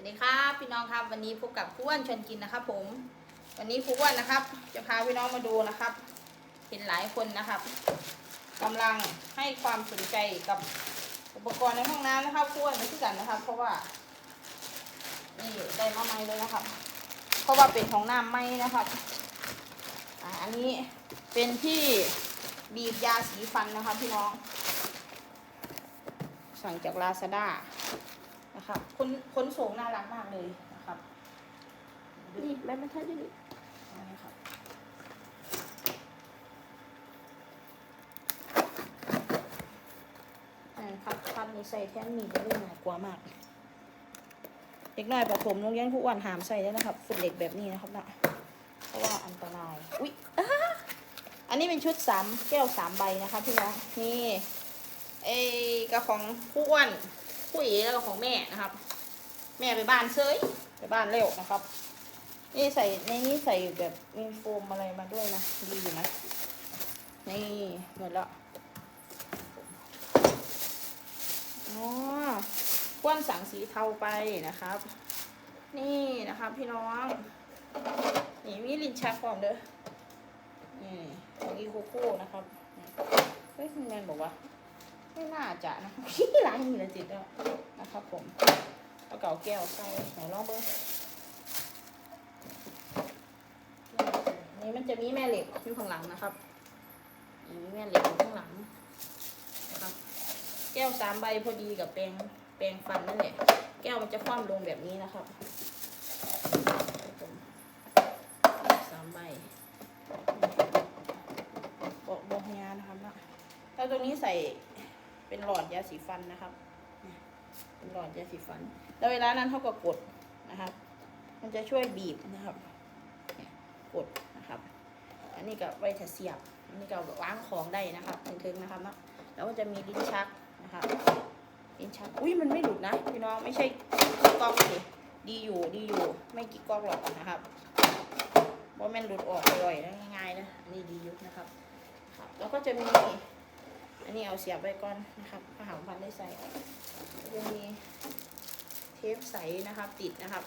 วัสดีครับพี่น้องครับ วันนี้พบกับครูอ้วนชวนกินนะครับ ผม วันนี้ครูอ้วนนะครับ จะพาพี่น้องมาดูนะครับ เห็นหลายคนนะครับกำลังให้ความสนใจกับอุปกรณ์ในห้องน้ำนะครับครูอ้วนไม่ที่กันนะครับ เพราะว่านี่ได้มาใหม่เลยนะครับ เพราะว่าเป็นของน้ำไหมนะครับอ่าอันนี้เป็นที่บีบยาสีฟันนะครับพี่น้อง สั่งจากลาซาด้า นะครับคนคนส่งน่ารักมากเลยนะครับนี่แม่ไม่ทันได้ดิเอาเลยครับอ่าพัดพัดนี่ใส่แท่นมีจะได้ง่ายกว่ามาก เด็กน้อยประถมโรงเรียนผู้อ่อนหามใส่ได้นะครับฝุ่นเหล็กแบบนี้นะครับนะเพราะว่าอันตราย อุ๊ยอ้าอันนี้เป็นชุดสามแก้วสามใบนะคะพี่น้องนี่เอ้กระของผู้อ้วน ผู้แล้วก็ของแม่นะครับ แม่ไปบ้านเซยไปบ้านเร็วนะครับ นี่ใส่ในนี้ใส่แบบมีโฟมอะไรมาด้วยนะดีอยู่นะนี่หมดแล้วอ๋อควนสังสีเทาไปนะครับ นี่นะครับพี่น้อง นี่มีลิ้นชักพร้อมเด้อนี่ของอีโคโค่นะครับเฮ้ยคุณแมนบอกว่า ไม่น่าจะนะร้านมีละจิตแล้วนะครับผมเอาเก่าแก้วใส่ไหนลองเบิ้งนี่มันจะมีแม่เหล็กอยู่ข้างหลังนะครับมีแม่เหล็กอยู่ข้างหลังนะครับแก้วสามใบพอดีกับแปรงแปรงฟันนั่นแหละแก้วมันจะคว่ำลงแบบนี้นะครับสามใบบอกบอกงานนะครับนะแล้วตรงนี้ใส่ เป็นหลอดยาสีฟันนะครับเป็นหลอดยาสีฟัน แล้วเวลานั้นเขาก็กดนะครับ มันจะช่วยบีบนะครับ กดนะครับ อันนี้ก็ไว้ถ้าเสียบ อันนี้ก็วางของได้นะครับถึงๆนะครับเนาะแล้วก็จะมีลิ้นชักนะครับลิ้นชัก อุ้ยมันไม่หลุดนะพี่น้องไม่ใช่กิ๊กก๊อกสิดีอยู่ดีอยู่ไม่กิ๊กก๊อกหรอกนะครับว่ามันหลุดออกเลยๆง่ายๆนะอันนี้ดีอยู่นะครับครับ แล้วก็จะมี อันนี้เอาเสียบไว้ก่อนนะครับผ้าหางพันได้ใส่จะมีเทปใสนะครับ ติดนะครับ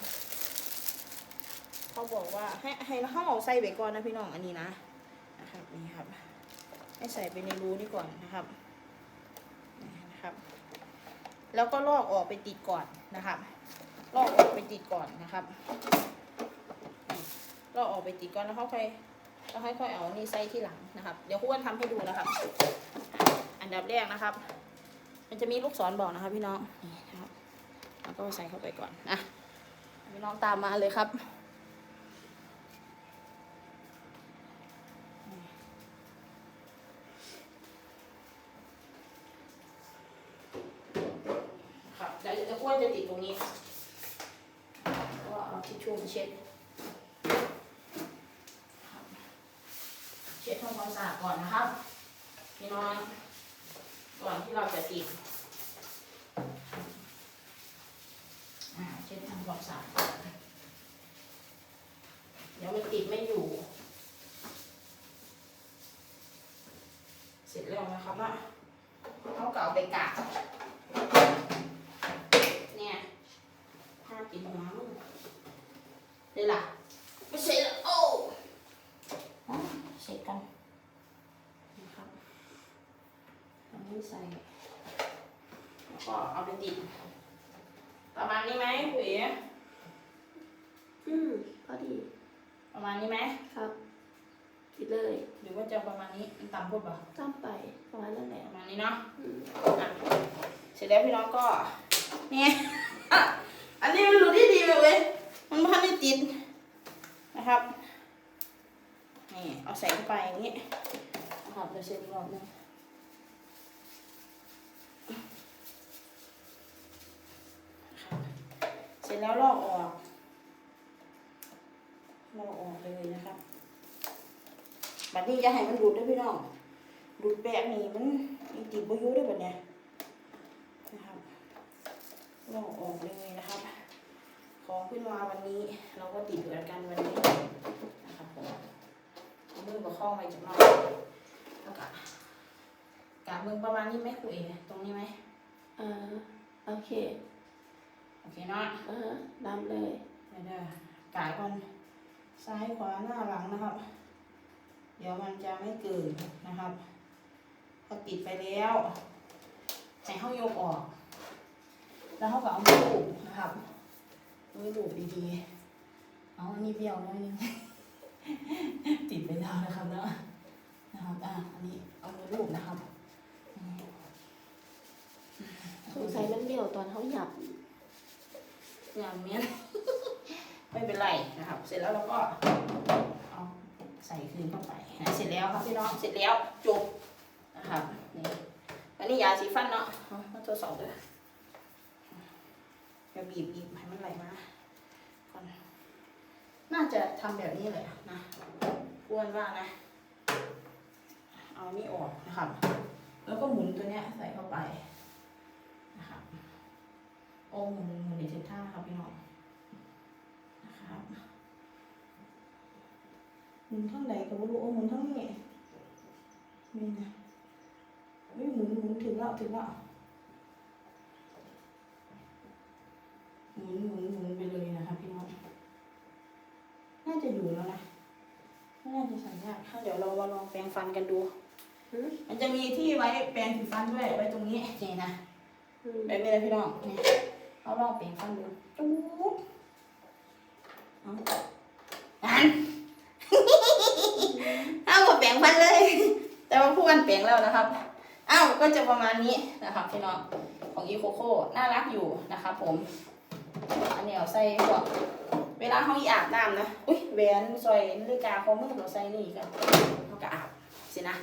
เขาบอกว่าให้ให้เขาเอาใส่ไว้ก่อนนะพี่น้องอันนี้นะนะครับนี่ครับ ให้ใส่ไปในรูนี่ก่อนนะครับนะครับ แล้วก็ลอกออกไปติดก่อนนะครับ ลอกออกไปติดก่อนนะครับลอกออกไปติดก่อนแล้วเขาค่อยแล้วค่อยๆเอาอันนี้ใส่ที่หลังนะครับ เดี๋ยวคุณอ้วนทำให้ดูนะครับ อันดับแรกนะครับ มันจะมีลูกศรบอกนะครับ พี่น้องนี่นะครับแล้วก็ใส่เข้าไปก่อนนะพี่น้องตามมาเลยครับครับเดี๋ยวจะอ้วจะติดตรงนี้ก็เอาทิชชู่มาเช็ดเช็ดทำความสะอาดก่อนนะครับ พี่น้อง ก่อนที่เราจะติดอ่าเช็ดทำความสะอาดเดี๋ยวมันติดไม่อยู่ เสร็จแล้วนะครับว่าเขาเก่าไปกะเนี่ยห้ากินหัวมึงเลยล่ะ ไม่ใช่ละโอ้อะเสร็จกันนะครับ อันนี้ใส่แล้วก็ เอาไปติด ประมาณนี้ไหมคุยอืมพอดี ประมาณนี้ไหมครับ ติดเลย หรือว่าจะประมาณนี้มันต่ำพูดป่ะจ้ำไปประมาณนั้นแหละประมาณนี้เนาะอืมอะเสร็จแล้วพี่น้องก็เนี่ยอะอันนี้มันหลุดที่ดีเลยเว้ยมันพันไม่ติดนะครับนี่เอาใส่เข้าไปอย่างนี้นะครับเดี๋ยวเช็ดอีกรอบหนึงนะครับเส ร็จแล้วลอกออกลอกออกเลยนะครับบัดนี้จะให้มันดูดด้วยพี่น้อง ดูดแบบนี้มันมีติดบอยูด้วยแบบเนี้ยนะครับลอกออกเลยนะครับ ของขึ้นมาวันนี้เราก็ติดเหมือนกันวันนี้นะครับผมมือกับข้องไปจับหน่อยแล้วก็กะมือประมาณนี้ไหมคุยตรงนี้ไหมอ่าโอเค โอเคเนาะอ่าฮะดำเลยเดี๋ยวเดี๋ยวกายก่อนซ้ายขวาหน้าหลังนะครับ เดี๋ยวมันจะไม่เกิดนะครับพอติดไปแล้วให้เขายกออก แล้วเขาก็เอามือลูบนะครับมือลูบดีๆเอาอันนี้เบี้ยวหน้อยนึงติดไปแล้วนะครับเนาะนะครับอะอันนี้เอามือลูบนะครับอืมสงสัยมันเบี้ยวตอนเขาหยับ อย่างเนี้ยไม่เป็นไรนะครับ เสร็จแล้วเราก็เอาใส่คืนเข้าไปนะเสร็จแล้วครับพี่น้องเสร็จแล้วจบนะครับนี่อันนี้ยาสีฟันเนาะเอามาทดสอบด้วยอย่าบีบบีบให้มันไหลมาก่อนน่าจะทำแบบนี้เลยนะอ้วนว่านะ เอานี่ออกนะครับ แล้วก็หมุนตัวเนี้ยใส่เข้าไปนะครับโอ้หมุน หมุนในทิศทางครับพี่น้องนะครับหมุนทั้งใดก็ไม่รู้โอ้หมุนทั้งนี้นี่นะไม่หมุนหมุนถึงแล้วถึงแล้วหมุนหมุนหมุนไปเลยนะครับพี่น้องน่าจะอยู่แล้วนะไม่น่าจะใส่ยากถ้าเดี๋ยวเรามาลองแปรงฟันกันดูหืมมันจะมีที่ไว้แปรงสีฟันด้วยไว้ตรงนี้นี่นะอืมแบบนี้เลยพี่น้องนี่ เอาลองเปลี่ยนฟันดูจู๊ดเอาอันเอาหมดแปลงฟันเลย แต่ว่าผู้กันแปลงแล้วนะครับ อ้าวก็จะประมาณนี้นะครับพี่น้องของอีโคโค่น่ารักอยู่นะครับผม อันนี้เอาใส่พวกเวลาเขาอีอาบน้ำนะ อุ้ยแหวนซอยนาฬิกาข้อมือเราใส่นี่กันเขาก็อาบสินะ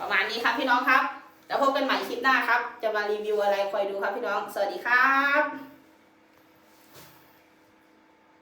ประมาณนี้ครับพี่น้องครับ แล้วพบกันใหม่คลิปหน้าครับ จะมารีวิวอะไรคอยดูครับพี่น้อง สวัสดีครับ